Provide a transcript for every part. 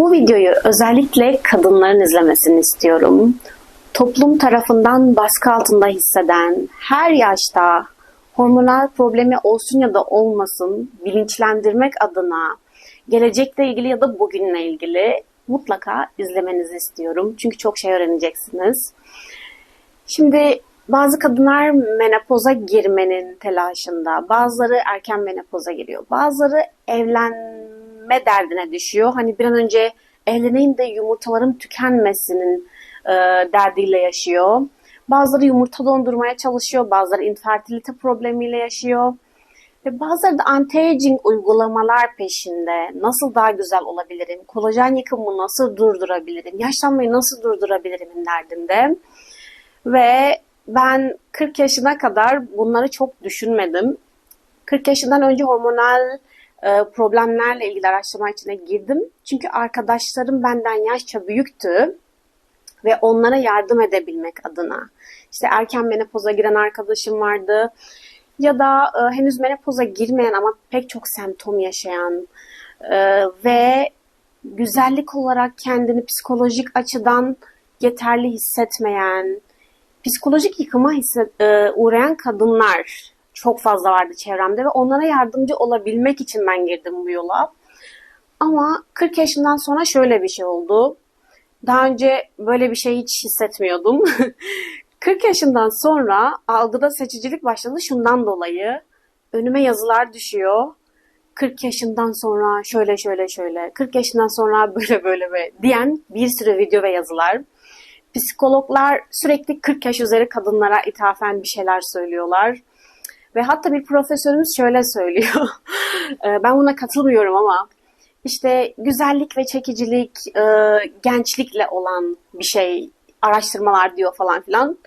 Bu videoyu özellikle kadınların izlemesini istiyorum. Toplum tarafından baskı altında hisseden, her yaşta hormonal problemi olsun ya da olmasın bilinçlendirmek adına gelecekle ilgili ya da bugünle ilgili mutlaka izlemenizi istiyorum. Çünkü çok şey öğreneceksiniz. Şimdi bazı kadınlar menopoza girmenin telaşında, bazıları erken menopoza giriyor, bazıları evlenme derdine düşüyor. Hani bir an önce evleneyim de yumurtalarım tükenmesinin e, derdiyle yaşıyor. Bazıları yumurta dondurmaya çalışıyor, bazıları infertilite problemiyle yaşıyor. Ve bazıları da anti-aging uygulamalar peşinde. Nasıl daha güzel olabilirim? Kolajen yıkımını nasıl durdurabilirim? Yaşlanmayı nasıl durdurabilirim derdinde. Ve ben 40 yaşına kadar bunları çok düşünmedim. 40 yaşından önce hormonal problemlerle ilgili araştırma içine girdim. Çünkü arkadaşlarım benden yaşça büyüktü ve onlara yardım edebilmek adına. İşte erken menopoza giren arkadaşım vardı ya da e, henüz menopoza girmeyen ama pek çok semptom yaşayan e, ve güzellik olarak kendini psikolojik açıdan yeterli hissetmeyen, psikolojik yıkıma hisset, e, uğrayan kadınlar çok fazla vardı çevremde ve onlara yardımcı olabilmek için ben girdim bu yola. Ama 40 yaşından sonra şöyle bir şey oldu. Daha önce böyle bir şey hiç hissetmiyordum. 40 yaşından sonra algıda seçicilik başladı şundan dolayı. Önüme yazılar düşüyor. 40 yaşından sonra şöyle şöyle şöyle, 40 yaşından sonra böyle böyle böyle diyen bir sürü video ve yazılar. Psikologlar sürekli 40 yaş üzeri kadınlara ithafen bir şeyler söylüyorlar. Ve hatta bir profesörümüz şöyle söylüyor. Ee, ben buna katılmıyorum ama işte güzellik ve çekicilik e, gençlikle olan bir şey araştırmalar diyor falan filan.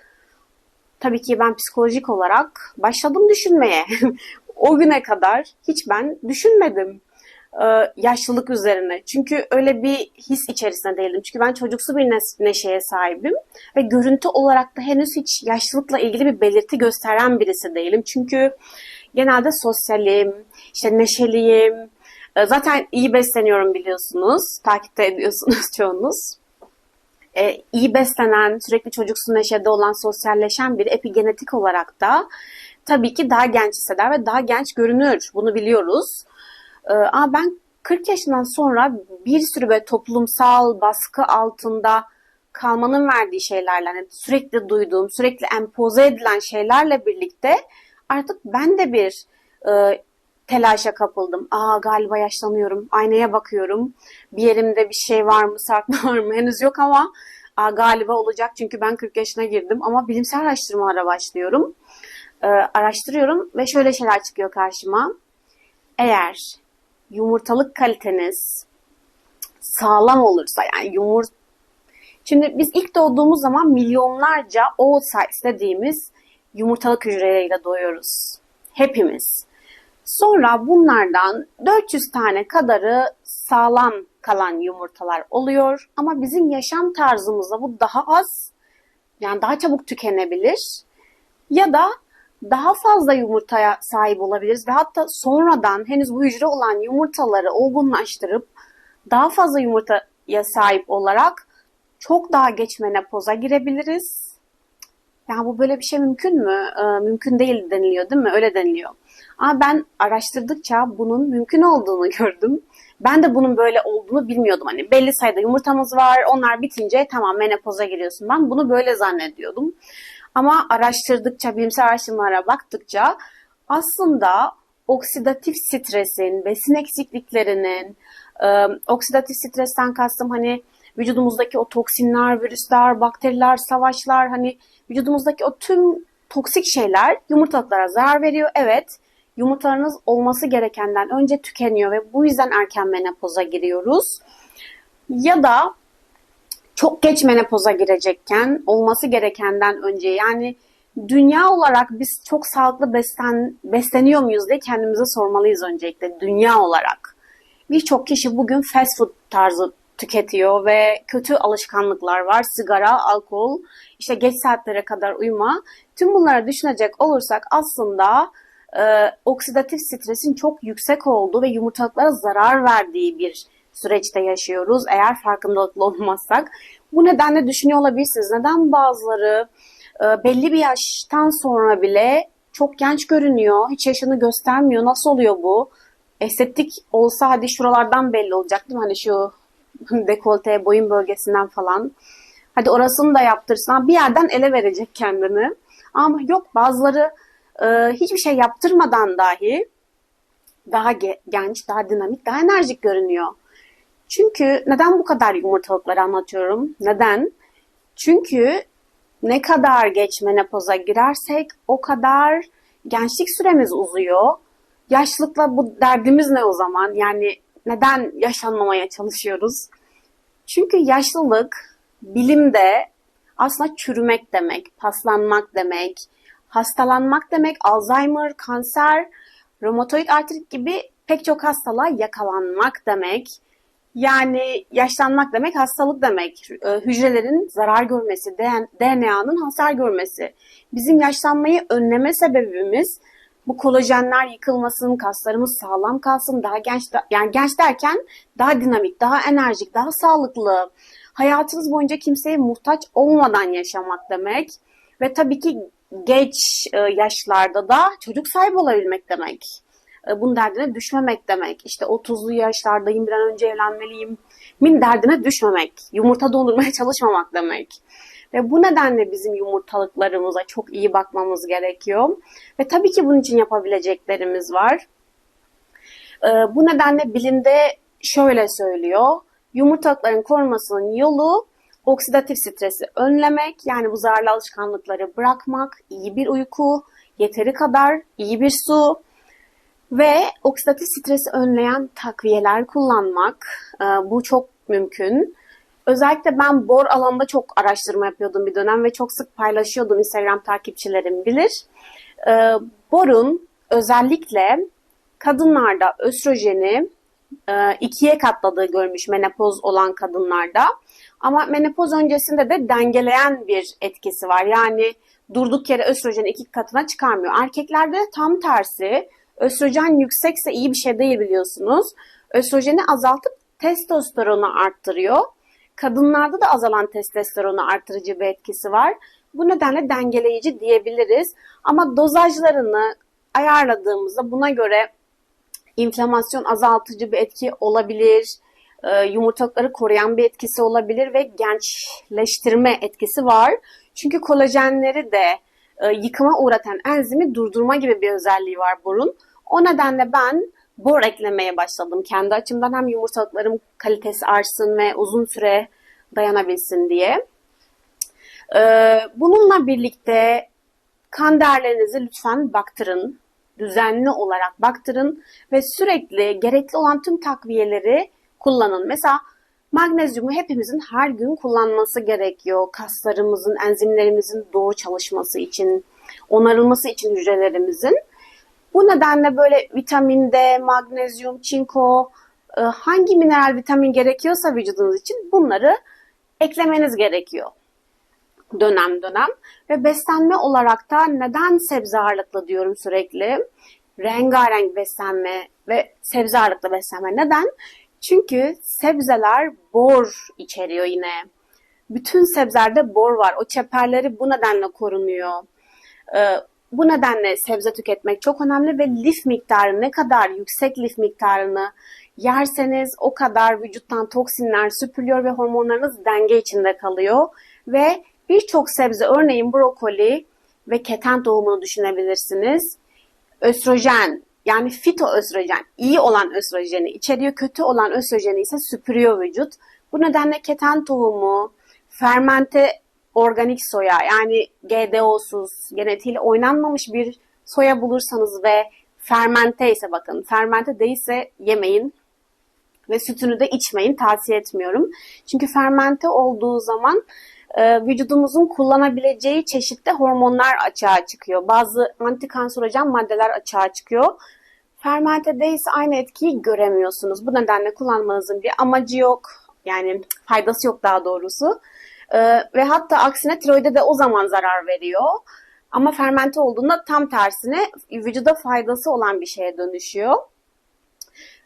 Tabii ki ben psikolojik olarak başladım düşünmeye. o güne kadar hiç ben düşünmedim yaşlılık üzerine. Çünkü öyle bir his içerisinde değildim. Çünkü ben çocuksu bir neşeye sahibim ve görüntü olarak da henüz hiç yaşlılıkla ilgili bir belirti gösteren birisi değilim. Çünkü genelde sosyalim, işte neşeliyim. E, zaten iyi besleniyorum biliyorsunuz. Takipte ediyorsunuz çoğunuz. Ee, iyi beslenen, sürekli çocuksu neşede olan, sosyalleşen bir epigenetik olarak da tabii ki daha genç hisseder ve daha genç görünür. Bunu biliyoruz. Ee, ama ben 40 yaşından sonra bir sürü böyle toplumsal baskı altında kalmanın verdiği şeylerle, yani sürekli duyduğum, sürekli empoze edilen şeylerle birlikte artık ben de bir e, telaşa kapıldım. Aa galiba yaşlanıyorum. Aynaya bakıyorum. Bir yerimde bir şey var mı, sarkma var mı? Henüz yok ama aa, galiba olacak çünkü ben 40 yaşına girdim. Ama bilimsel araştırmalara başlıyorum. Ee, araştırıyorum ve şöyle şeyler çıkıyor karşıma. Eğer yumurtalık kaliteniz sağlam olursa yani yumurt Şimdi biz ilk doğduğumuz zaman milyonlarca oocytes dediğimiz yumurtalık hücreleriyle doğuyoruz. Hepimiz. Sonra bunlardan 400 tane kadarı sağlam kalan yumurtalar oluyor. Ama bizim yaşam tarzımızda bu daha az, yani daha çabuk tükenebilir. Ya da daha fazla yumurtaya sahip olabiliriz ve hatta sonradan henüz bu hücre olan yumurtaları olgunlaştırıp daha fazla yumurtaya sahip olarak çok daha geç menopoza girebiliriz. Yani bu böyle bir şey mümkün mü? Ee, mümkün değil deniliyor değil mi? Öyle deniliyor. Ama ben araştırdıkça bunun mümkün olduğunu gördüm. Ben de bunun böyle olduğunu bilmiyordum. Hani belli sayıda yumurtamız var. Onlar bitince tamam menopoza giriyorsun. Ben bunu böyle zannediyordum. Ama araştırdıkça, bilimsel araştırmalara baktıkça aslında oksidatif stresin, besin eksikliklerinin, e, oksidatif stresten kastım hani vücudumuzdaki o toksinler, virüsler, bakteriler, savaşlar hani vücudumuzdaki o tüm toksik şeyler yumurtalıklara zarar veriyor. Evet yumurtalarınız olması gerekenden önce tükeniyor ve bu yüzden erken menopoza giriyoruz. Ya da çok geç menopoza girecekken olması gerekenden önce yani dünya olarak biz çok sağlıklı beslen, besleniyor muyuz diye kendimize sormalıyız öncelikle dünya olarak. Birçok kişi bugün fast food tarzı tüketiyor ve kötü alışkanlıklar var. Sigara, alkol, işte geç saatlere kadar uyuma. Tüm bunları düşünecek olursak aslında e, oksidatif stresin çok yüksek olduğu ve yumurtalıklara zarar verdiği bir süreçte yaşıyoruz eğer farkındalıklı olmazsak. Bu nedenle düşünüyor olabilirsiniz. Neden bazıları e, belli bir yaştan sonra bile çok genç görünüyor, hiç yaşını göstermiyor. Nasıl oluyor bu? Estetik olsa hadi şuralardan belli olacak değil mi? Hani şu dekolte, boyun bölgesinden falan. Hadi orasını da yaptırsın. Bir yerden ele verecek kendini. Ama yok bazıları e, hiçbir şey yaptırmadan dahi daha ge- genç, daha dinamik, daha enerjik görünüyor. Çünkü neden bu kadar yumurtalıkları anlatıyorum? Neden? Çünkü ne kadar geç menopoza girersek o kadar gençlik süremiz uzuyor. Yaşlılıkla bu derdimiz ne o zaman? Yani neden yaşanmamaya çalışıyoruz? Çünkü yaşlılık bilimde aslında çürümek demek, paslanmak demek, hastalanmak demek, Alzheimer, kanser, romatoid artrit gibi pek çok hastalığa yakalanmak demek. Yani yaşlanmak demek hastalık demek. E, hücrelerin zarar görmesi, DNA'nın hasar görmesi. Bizim yaşlanmayı önleme sebebimiz bu kolajenler yıkılmasın, kaslarımız sağlam kalsın, daha genç yani genç derken daha dinamik, daha enerjik, daha sağlıklı. Hayatınız boyunca kimseye muhtaç olmadan yaşamak demek ve tabii ki geç e, yaşlarda da çocuk sahibi olabilmek demek. E, bunun derdine düşmemek demek. İşte 30'lu yaşlardayım bir an önce evlenmeliyim. Min derdine düşmemek. Yumurta dondurmaya çalışmamak demek. Ve bu nedenle bizim yumurtalıklarımıza çok iyi bakmamız gerekiyor. Ve tabii ki bunun için yapabileceklerimiz var. E, bu nedenle bilimde şöyle söylüyor. Yumurtalıkların korunmasının yolu oksidatif stresi önlemek, yani bu zararlı alışkanlıkları bırakmak, iyi bir uyku, yeteri kadar iyi bir su, ve oksidatif stresi önleyen takviyeler kullanmak. E, bu çok mümkün. Özellikle ben bor alanında çok araştırma yapıyordum bir dönem ve çok sık paylaşıyordum Instagram takipçilerim bilir. E, borun özellikle kadınlarda östrojeni e, ikiye katladığı görmüş menopoz olan kadınlarda. Ama menopoz öncesinde de dengeleyen bir etkisi var. Yani durduk yere östrojeni iki katına çıkarmıyor. Erkeklerde tam tersi Östrojen yüksekse iyi bir şey değil biliyorsunuz. Östrojeni azaltıp testosteronu arttırıyor. Kadınlarda da azalan testosteronu arttırıcı bir etkisi var. Bu nedenle dengeleyici diyebiliriz. Ama dozajlarını ayarladığımızda buna göre inflamasyon azaltıcı bir etki olabilir. E, yumurtalıkları koruyan bir etkisi olabilir ve gençleştirme etkisi var. Çünkü kolajenleri de e, yıkıma uğratan enzimi durdurma gibi bir özelliği var borun. O nedenle ben bor eklemeye başladım kendi açımdan hem yumurtalıklarım kalitesi artsın ve uzun süre dayanabilsin diye. E, bununla birlikte kan değerlerinizi lütfen baktırın. Düzenli olarak baktırın ve sürekli gerekli olan tüm takviyeleri kullanın. Mesela Magnezyumu hepimizin her gün kullanması gerekiyor. Kaslarımızın, enzimlerimizin doğru çalışması için, onarılması için hücrelerimizin. Bu nedenle böyle vitamin D, magnezyum, çinko, e, hangi mineral vitamin gerekiyorsa vücudunuz için bunları eklemeniz gerekiyor dönem dönem. Ve beslenme olarak da neden sebze ağırlıklı diyorum sürekli. Rengarenk beslenme ve sebze ağırlıklı beslenme. Neden? Çünkü sebzeler bor içeriyor yine. Bütün sebzelerde bor var. O çeperleri bu nedenle korunuyor. Ee, bu nedenle sebze tüketmek çok önemli ve lif miktarı ne kadar yüksek lif miktarını yerseniz o kadar vücuttan toksinler süpürüyor ve hormonlarınız denge içinde kalıyor. Ve birçok sebze örneğin brokoli ve keten tohumunu düşünebilirsiniz. Östrojen yani fitoöstrojen, iyi olan östrojeni içeriyor, kötü olan östrojeni ise süpürüyor vücut. Bu nedenle keten tohumu, fermente organik soya yani GDO'suz, genetiğiyle oynanmamış bir soya bulursanız ve fermente ise bakın, fermente değilse yemeyin ve sütünü de içmeyin, tavsiye etmiyorum. Çünkü fermente olduğu zaman e, vücudumuzun kullanabileceği çeşitli hormonlar açığa çıkıyor. Bazı antikanserojen maddeler açığa çıkıyor. Fermente değilse aynı etkiyi göremiyorsunuz. Bu nedenle kullanmanızın bir amacı yok. Yani faydası yok daha doğrusu. Ee, ve hatta aksine tiroide de o zaman zarar veriyor. Ama fermente olduğunda tam tersine vücuda faydası olan bir şeye dönüşüyor.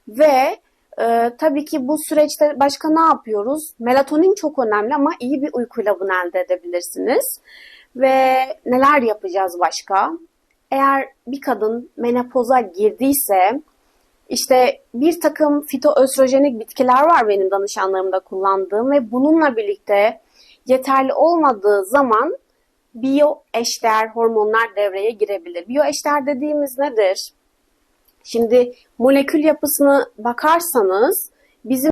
Ve Ee, tabii ki bu süreçte başka ne yapıyoruz? Melatonin çok önemli ama iyi bir uykuyla bunu elde edebilirsiniz. Ve neler yapacağız başka? Eğer bir kadın menopoza girdiyse işte bir takım fitoöstrojenik bitkiler var benim danışanlarımda kullandığım ve bununla birlikte yeterli olmadığı zaman biyo eşdeğer hormonlar devreye girebilir. Biyo eşdeğer dediğimiz nedir? Şimdi molekül yapısını bakarsanız bizim